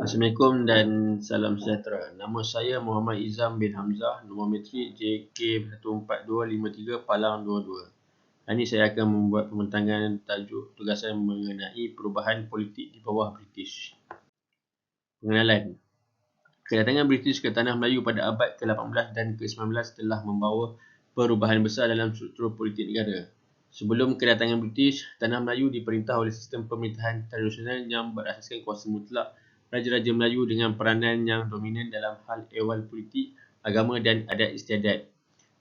Assalamualaikum dan salam sejahtera. Nama saya Muhammad Izam bin Hamzah, nombor metrik JK1423 Palang 22. Hari ini saya akan membuat pembentangan tajuk tugasan mengenai perubahan politik di bawah British. Pengenalan. Kedatangan British ke Tanah Melayu pada abad ke-18 dan ke-19 telah membawa perubahan besar dalam struktur politik negara. Sebelum kedatangan British, Tanah Melayu diperintah oleh sistem pemerintahan tradisional yang berasaskan kuasa mutlak Raja-Raja Melayu dengan peranan yang dominan dalam hal ehwal politik, agama dan adat istiadat.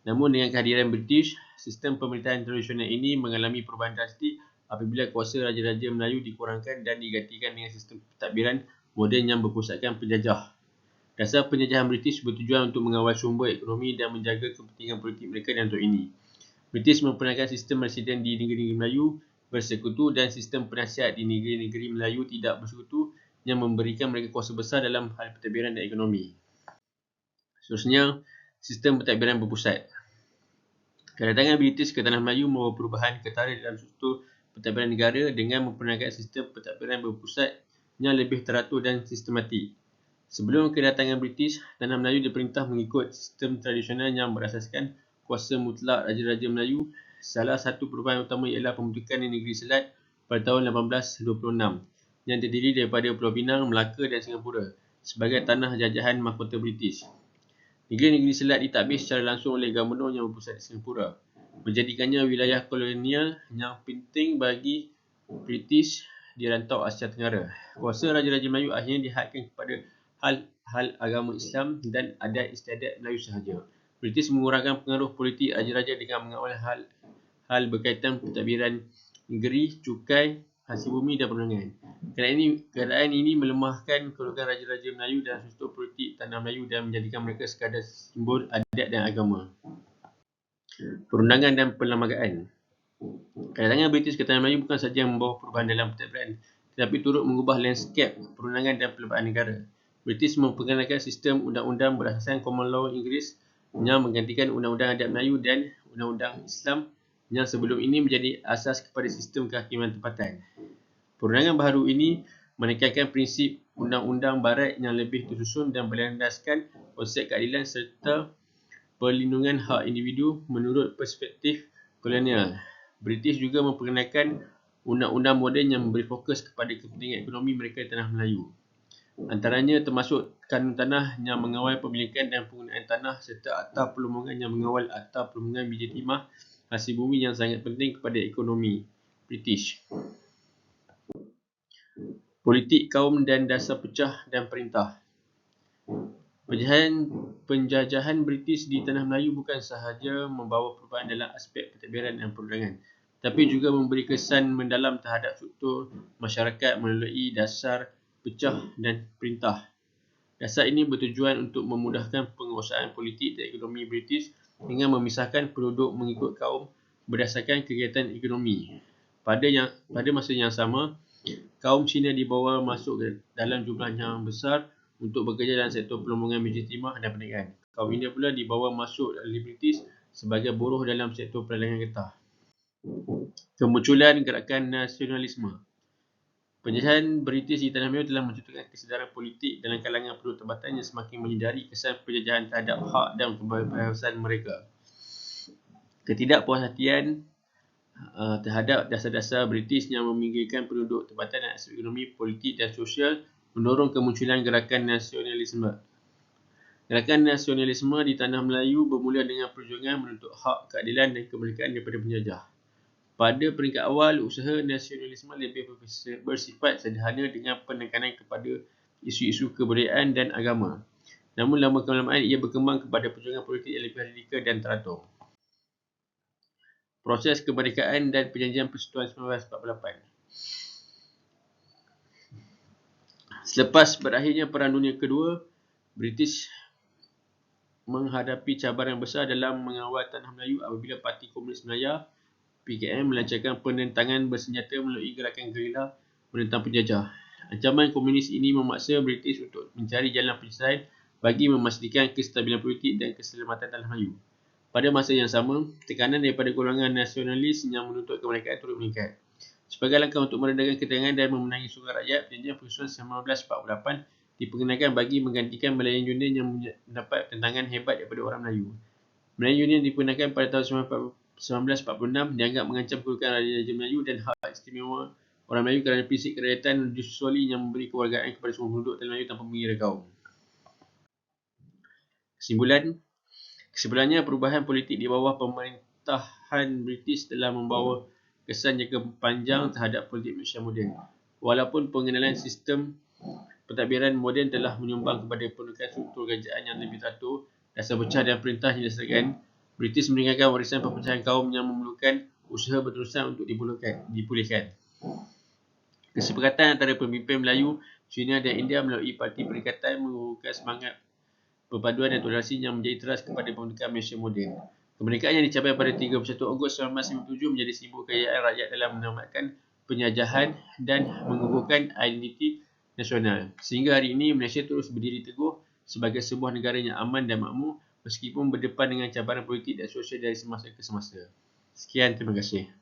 Namun dengan kehadiran British, sistem pemerintahan tradisional ini mengalami perubahan drastik apabila kuasa Raja-Raja Melayu dikurangkan dan digantikan dengan sistem pentadbiran moden yang berpusatkan penjajah. Dasar penjajahan British bertujuan untuk mengawal sumber ekonomi dan menjaga kepentingan politik mereka dan untuk ini. British memperkenalkan sistem residen di negeri-negeri Melayu bersekutu dan sistem penasihat di negeri-negeri Melayu tidak bersekutu yang memberikan mereka kuasa besar dalam hal pentadbiran dan ekonomi. Seterusnya, sistem pentadbiran berpusat. Kedatangan British ke Tanah Melayu membawa perubahan ketara dalam struktur pentadbiran negara dengan memperkenalkan sistem pentadbiran berpusat yang lebih teratur dan sistematik. Sebelum kedatangan British, Tanah Melayu diperintah mengikut sistem tradisional yang berasaskan kuasa mutlak Raja-Raja Melayu. Salah satu perubahan utama ialah pembentukan Negeri Selat pada tahun 1826 yang terdiri daripada Pulau Pinang, Melaka dan Singapura sebagai tanah jajahan mahkota British. Negeri-negeri selat ditakbir secara langsung oleh Gubernur yang berpusat di Singapura, menjadikannya wilayah kolonial yang penting bagi British di rantau Asia Tenggara. Kuasa Raja-Raja Melayu akhirnya dihadkan kepada hal-hal agama Islam dan adat istiadat Melayu sahaja. British mengurangkan pengaruh politik Raja-Raja dengan mengawal hal hal berkaitan pentadbiran negeri, cukai, hasil bumi dan perundangan. Keadaan ini, keadaan ini melemahkan kedudukan Raja-Raja Melayu dan struktur politik Tanah Melayu dan menjadikan mereka sekadar simbol adat dan agama. Perundangan dan perlembagaan Kedatangan British ke Tanah Melayu bukan sahaja membawa perubahan dalam pentadbiran tetapi turut mengubah lanskap perundangan dan perlembagaan negara. British memperkenalkan sistem undang-undang berasaskan common law Inggeris yang menggantikan undang-undang adat Melayu dan undang-undang Islam yang sebelum ini menjadi asas kepada sistem kehakiman tempatan. Perundangan baru ini menekankan prinsip undang-undang barat yang lebih tersusun dan berlandaskan konsep keadilan serta perlindungan hak individu menurut perspektif kolonial. British juga memperkenalkan undang-undang moden yang memberi fokus kepada kepentingan ekonomi mereka di tanah Melayu. Antaranya termasuk kanun tanah yang mengawal pemilikan dan penggunaan tanah serta akta perlumbungan yang mengawal akta perlumbungan biji timah hasil bumi yang sangat penting kepada ekonomi British. Politik kaum dan dasar pecah dan perintah. Penjajahan, penjajahan British di Tanah Melayu bukan sahaja membawa perubahan dalam aspek pentadbiran dan perundangan, tapi juga memberi kesan mendalam terhadap struktur masyarakat melalui dasar pecah dan perintah. Dasar ini bertujuan untuk memudahkan penguasaan politik dan ekonomi British dengan memisahkan penduduk mengikut kaum berdasarkan kegiatan ekonomi. Pada yang pada masa yang sama, kaum Cina dibawa masuk dalam jumlah yang besar untuk bekerja dalam sektor perlumbungan biji timah dan perniagaan. Kaum India pula dibawa masuk oleh British sebagai buruh dalam sektor perdagangan getah. Kemunculan gerakan nasionalisme Penjajahan British di Tanah Melayu telah mencetuskan kesedaran politik dalam kalangan penduduk tempatan yang semakin menyedari kesan penjajahan terhadap hak dan kebebasan mereka. Ketidakpuashatian uh, terhadap dasar-dasar British yang meminggirkan penduduk tempatan dan aspek ekonomi, politik dan sosial mendorong kemunculan gerakan nasionalisme. Gerakan nasionalisme di Tanah Melayu bermula dengan perjuangan menuntut hak, keadilan dan kemerdekaan daripada penjajah. Pada peringkat awal, usaha nasionalisme lebih bersifat sederhana dengan penekanan kepada isu-isu kebudayaan dan agama. Namun lama kelamaan ia berkembang kepada perjuangan politik yang lebih radikal dan teratur. Proses kemerdekaan dan perjanjian persekutuan 1948 Selepas berakhirnya Perang Dunia Kedua, British menghadapi cabaran besar dalam mengawal tanah Melayu apabila Parti Komunis Melayu PKM melancarkan penentangan bersenjata melalui gerakan gerila menentang penjajah. Ancaman komunis ini memaksa British untuk mencari jalan penyelesaian bagi memastikan kestabilan politik dan keselamatan tanah Melayu. Pada masa yang sama, tekanan daripada golongan nasionalis yang menuntut kemerdekaan turut meningkat. Sebagai langkah untuk meredakan ketegangan dan memenangi sungai rakyat, perjanjian persekutuan 1948 diperkenalkan bagi menggantikan Malayan Union yang mendapat tentangan hebat daripada orang Melayu. Malayan Union diperkenalkan pada tahun 1946 dianggap mengancam kedudukan Raja Melayu dan hak istimewa orang Melayu kerana prinsip kerakyatan Jusuli yang memberi kewargaan kepada semua penduduk tanah Melayu tanpa mengira kaum. Kesimpulan Kesimpulannya, perubahan politik di bawah pemerintahan British telah membawa kesan jangka panjang terhadap politik Malaysia moden. Walaupun pengenalan sistem pentadbiran moden telah menyumbang kepada pendudukan struktur kerajaan yang lebih teratur, dasar pecah dan perintah yang disediakan, British meninggalkan warisan perpecahan kaum yang memerlukan usaha berterusan untuk dipulihkan. Kesepakatan antara pemimpin Melayu, China dan India melalui Parti Perikatan mengukuhkan semangat perpaduan dan toleransi yang menjadi teras kepada pembentukan Malaysia moden. Kemerdekaan yang dicapai pada 31 Ogos 1957 menjadi simbol kejayaan rakyat dalam menamatkan penjajahan dan mengukuhkan identiti nasional. Sehingga hari ini Malaysia terus berdiri teguh sebagai sebuah negara yang aman dan makmur meskipun berdepan dengan cabaran politik dan sosial dari semasa ke semasa. Sekian, terima kasih.